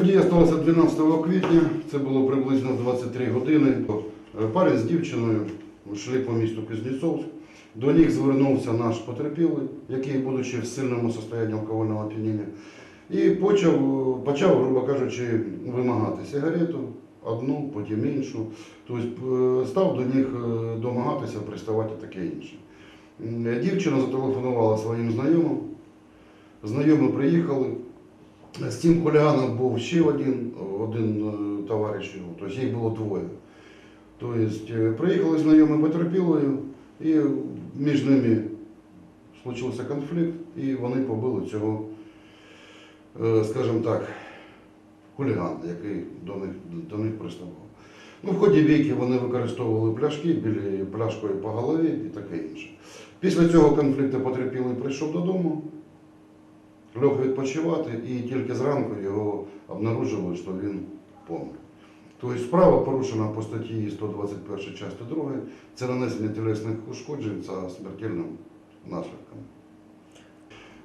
Подія сталася 12 квітня, це було приблизно 23 години. Е, Парень з дівчиною йшли по місту Кузнєцовськ. До них звернувся наш потерпілий, який, будучи в сильному стані алкогольного оп'яніння, і почав, почав, грубо кажучи, вимагати сигарету, одну, потім іншу. Тобто е, став до них е, домагатися, приставати таке інше. Дівчина зателефонувала своїм знайомим. Знайомі приїхали. З цим хуліганом був ще один, один е, товариш його, тобто їх було двоє. Тобто е, приїхали знайомі потерпілою, і між ними случився конфлікт, і вони побили цього, е, скажімо так, хулігана, який до них, до них приставав. Ну, в ході бійки вони використовували пляшки, били пляшкою по голові і таке інше. Після цього конфлікту потерпілий прийшов додому, лег відпочивати, і тільки зранку його обнаружили, що він помер. Тобто справа порушена по статті 121 частини 2, це нанесення тілесних ушкоджень за смертельним наслідком.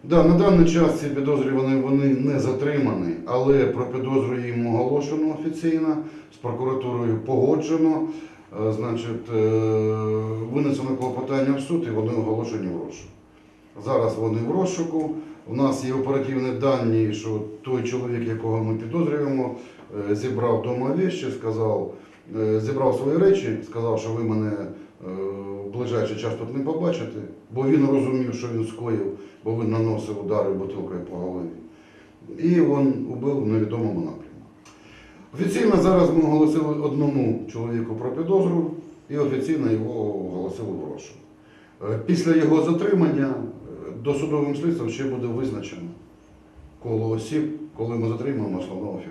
Да, на даний час ці підозрювані вони не затримані, але про підозру їм оголошено офіційно, з прокуратурою погоджено, е, значить, е, винесено клопотання в суд і вони оголошені в розшук. Зараз вони в розшуку. У нас є оперативні дані, що той чоловік, якого ми підозрюємо, е, зібрав вдома вещі, сказав, е, зібрав свої речі, сказав, що ви мене е, в ближайший час тут не побачите, бо він розумів, що він скоїв, бо він наносив удари бутилкою по голові. І він убив в невідомому напрямку. Офіційно зараз ми оголосили одному чоловіку про підозру і офіційно його оголосили в розшук. Після його затримання досудовим слідством ще буде визначено коло осіб, коли ми затримаємо основного